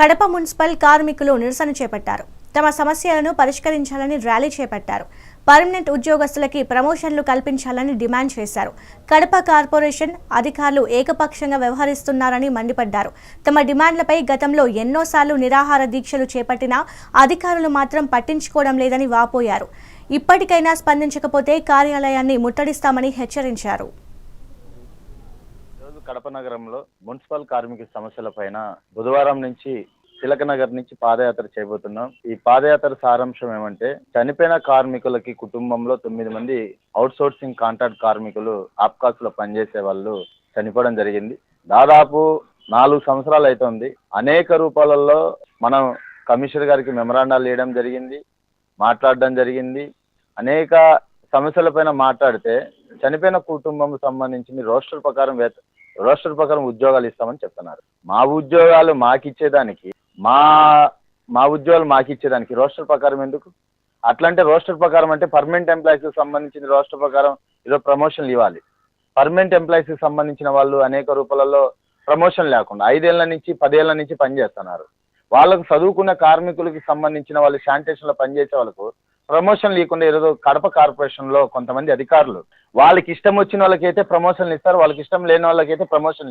Kadapa municipal కార్మికులు నిరసన చేపట్టారు. తమ సమస్యలను పరిష్కరించాలని ర్యాలీ చేపట్టారు. పర్మనెంట్ ఉద్యోగస్తులకి ప్రమోషన్లు కల్పించాలని డిమాండ్ చేశారు. కడప కార్పొరేషన్ అధికారులు ఏకపక్షంగా వ్యవహరిస్తున్నారని మండిపడ్డారు. తమ డిమాండ్లపై గతంలో ఎన్నోసార్లు నిరాహార దీక్షలు చేపట్టినా అధికారులు మాత్రం పట్టించుకోవడం లేదని వాపోయారు. ఇప్పటికైనా స్పందించకపోతే కార్యాలయాన్ని ముట్టడిస్తామని హెచ్చరించారు. కడప నగరంలో మున్సిపల్ కార్మిక సమస్యల పైన బుధవారం నుంచి తిలక నగర్ నుంచి పాదయాత్ర చేయబోతున్నాం. ఈ పాదయాత్ర సారాంశం ఏమంటే చనిపోయిన కార్మికులకి కుటుంబంలో తొమ్మిది మంది అవుట్ సోర్సింగ్ కాంట్రాక్ట్ కార్మికులు ఆప్కాస్లో పనిచేసే వాళ్ళు చనిపోవడం జరిగింది. దాదాపు నాలుగు సంవత్సరాలు అవుతుంది అనేక రూపాలలో మనం కమిషనర్ గారికి మెమరాండాలు ఇవ్వడం జరిగింది మాట్లాడడం జరిగింది. అనేక సమస్యలపైన మాట్లాడితే చనిపోయిన కుటుంబం సంబంధించి రోస్టర్ ప్రకారం వేత రోస్టర్ ప్రకారం ఉద్యోగాలు ఇస్తామని చెప్తున్నారు. మా ఉద్యోగాలు మాకిచ్చేదానికి మా మా ఉద్యోగాలు మాకిచ్చేదానికి రోస్టర్ ప్రకారం ఎందుకు? అట్లంటే రోస్టర్ ప్రకారం అంటే పర్మనెంట్ ఎంప్లాయీస్కి సంబంధించిన రోస్టర్ ప్రకారం ఏదో ప్రమోషన్లు ఇవ్వాలి. పర్మనెంట్ ఎంప్లాయీస్కి సంబంధించిన వాళ్ళు అనేక రూపాలలో ప్రమోషన్ లేకుండా ఐదేళ్ళ నుంచి పదేళ్ళ నుంచి పనిచేస్తున్నారు. వాళ్ళకు చదువుకున్న కార్మికులకి సంబంధించిన వాళ్ళు శానిటేషన్లో పనిచేసే వాళ్ళకు ప్రమోషన్ లేకుండా ఈరోజు కడప కార్పొరేషన్లో కొంతమంది అధికారులు వాళ్ళకి ఇష్టం వచ్చిన వాళ్ళకైతే ప్రమోషన్లు ఇస్తారు వాళ్ళకి ఇష్టం లేని వాళ్ళకైతే ప్రమోషన్లు